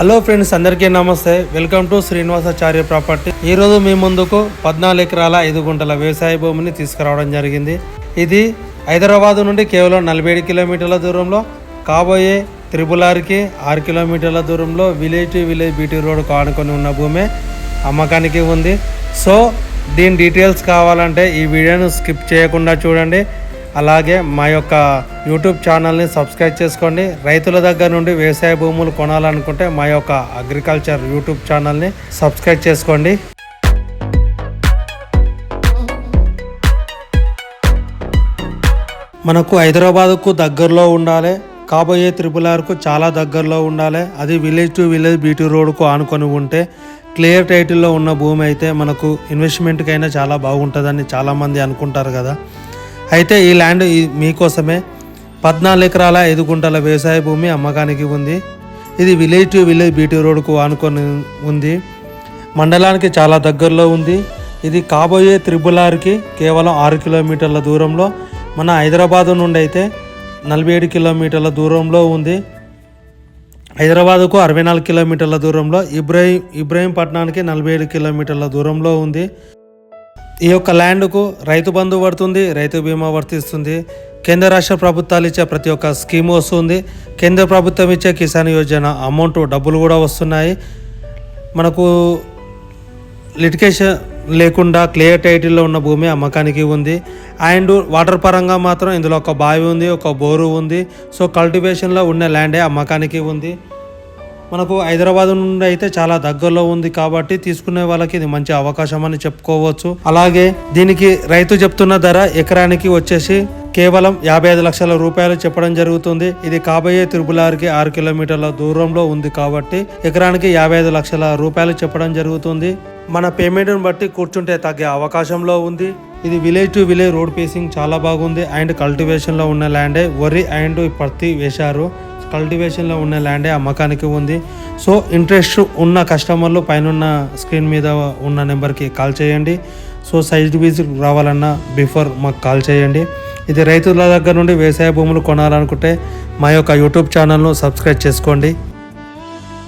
Hello friends అందరికీ నమస్తే. Welcome to Srinivasacharya property ఈ రోజు మీ ముందుకు పద్నాలుగు ఎకరాల ఐదు గుంటల వ్యవసాయ భూమిని తీసుకురావడం జరిగింది. ఇది హైదరాబాద్ నుండి కేవలం నలభై ఏడు కిలోమీటర్ల దూరంలో కాబోయే త్రిపులార్కి ఆరు కిలోమీటర్ల దూరంలో విలేజ్ టు విలేజ్ బీటీ రోడ్కు ఆనుకొని ఉన్న భూమి అమ్మకానికి ఉంది. సో దీని డీటెయిల్స్ కావాలంటే ఈ వీడియోను స్కిప్ చేయకుండా చూడండి. అలాగే మా యొక్క యూట్యూబ్ ఛానల్ని సబ్స్క్రైబ్ చేసుకోండి. రైతుల దగ్గర నుండి వ్యవసాయ భూములు కొనాలనుకుంటే మా యొక్క అగ్రికల్చర్ యూట్యూబ్ ఛానల్ని సబ్స్క్రైబ్ చేసుకోండి. మనకు హైదరాబాద్కు దగ్గరలో ఉండాలి. కాబోయే త్రిపుల్ ఆర్కు చాలా దగ్గరలో ఉండాలి. అది విలేజ్ టు విలేజ్ బీటీ రోడ్కు ఆనుకొని ఉంటే క్లియర్ టైటిల్లో ఉన్న భూమి అయితే మనకు ఇన్వెస్ట్మెంట్కైనా చాలా బాగుంటుందని చాలామంది అనుకుంటారు కదా. అయితే ఈ ల్యాండ్ మీకోసమే పద్నాలుగు ఎకరాల ఐదు గుంటల వ్యవసాయ భూమి అమ్మకానికి ఉంది. ఇది విలేజ్ టు విలేజ్ బీటీ రోడ్కు ఆనుకొని ఉంది. మండలానికి చాలా దగ్గరలో ఉంది. ఇది కాబోయే త్రిబులార్కి కేవలం ఆరు కిలోమీటర్ల దూరంలో మన హైదరాబాద్ నుండి అయితే నలభై ఏడు కిలోమీటర్ల దూరంలో ఉంది. హైదరాబాద్కు అరవై నాలుగు కిలోమీటర్ల దూరంలో ఇబ్రాహీం ఇబ్రాహీంపట్నానికి నలభై ఏడు కిలోమీటర్ల దూరంలో ఉంది. ఈ యొక్క ల్యాండ్కు రైతు బంధు పడుతుంది రైతు బీమా వర్తిస్తుంది. కేంద్ర రాష్ట్ర ప్రభుత్వాలు ఇచ్చే ప్రతి ఒక్క స్కీమ్ వస్తుంది. కేంద్ర ప్రభుత్వం ఇచ్చే కిసాన్ యోజన అమౌంట్ డబ్బులు కూడా వస్తున్నాయి. మనకు లిటికేషన్ లేకుండా క్లియర్ టైటిల్లో ఉన్న భూమి అమ్మకానికి ఉంది. అండ్ వాటర్ పరంగా మాత్రం ఇందులో ఒక బావి ఉంది ఒక బోరు ఉంది. సో కల్టివేషన్లో ఉన్న ల్యాండే అమ్మకానికి ఉంది. మనకు హైదరాబాద్ నుండి అయితే చాలా దగ్గరలో ఉంది కాబట్టి తీసుకునే వాళ్ళకి ఇది మంచి అవకాశం అని చెప్పుకోవచ్చు. అలాగే దీనికి రైతు చెప్తున్న ధర ఎకరానికి వచ్చేసి కేవలం యాభై ఐదు లక్షల రూపాయలు చెప్పడం జరుగుతుంది. ఇది కాబోయే తిరుపులారికి ఆరు కిలోమీటర్ల దూరంలో ఉంది కాబట్టి ఎకరానికి యాభై ఐదు లక్షల రూపాయలు చెప్పడం జరుగుతుంది. మన పేమెంట్ని బట్టి కూర్చుంటే తగ్గే అవకాశంలో ఉంది. ఇది village to village road facing చాలా బాగుంది. అండ్ కల్టివేషన్లో ఉన్న ల్యాండే వరి అండ్ పత్తి వేశారు. కల్టివేషన్లో ఉన్న ల్యాండే అమ్మకానికి ఉంది. సో ఇంట్రెస్ట్ ఉన్న కస్టమర్లు పైన స్క్రీన్ మీద ఉన్న నెంబర్కి కాల్ చేయండి. సో సైజ్ విజిట్ రావాలన్నా బిఫోర్ మాకు కాల్ చేయండి. ఇది రైతుల దగ్గర నుండి వ్యవసాయ భూములు కొనాలనుకుంటే మా యొక్క యూట్యూబ్ ఛానల్ను సబ్స్క్రైబ్ చేసుకోండి.